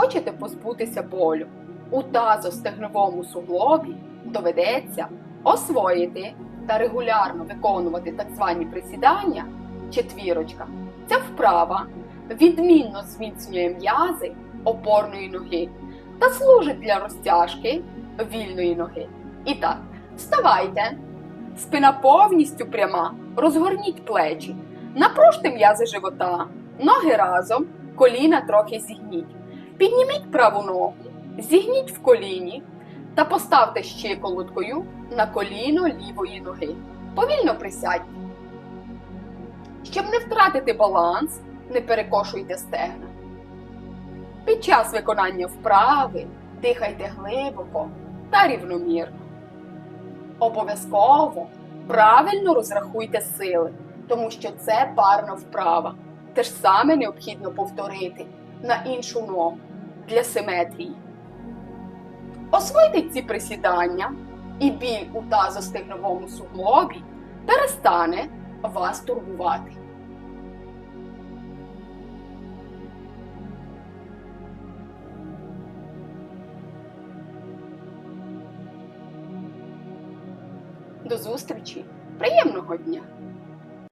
Хочете позбутися болю? У тазостегновому суглобі доведеться освоїти та регулярно виконувати так звані присідання четвірочка. Ця вправа відмінно зміцнює м'язи опорної ноги та служить для розтяжки вільної ноги. І так, вставайте, спина повністю пряма, розгорніть плечі, напружте м'язи живота, ноги разом, коліна трохи зігніть. Підніміть праву ногу, зігніть в коліні та поставте щиколоткою на коліно лівої ноги. Повільно присядьте. Щоб не втратити баланс, не перекошуйте стегна. Під час виконання вправи дихайте глибоко та рівномірно. Обов'язково правильно розрахуйте сили, тому що це парна вправа. Те ж саме необхідно повторити на іншу ногу для симетрії. Освойте ці присідання, і біль у тазостегновому суглобі перестане вас турбувати. До зустрічі! Приємного дня!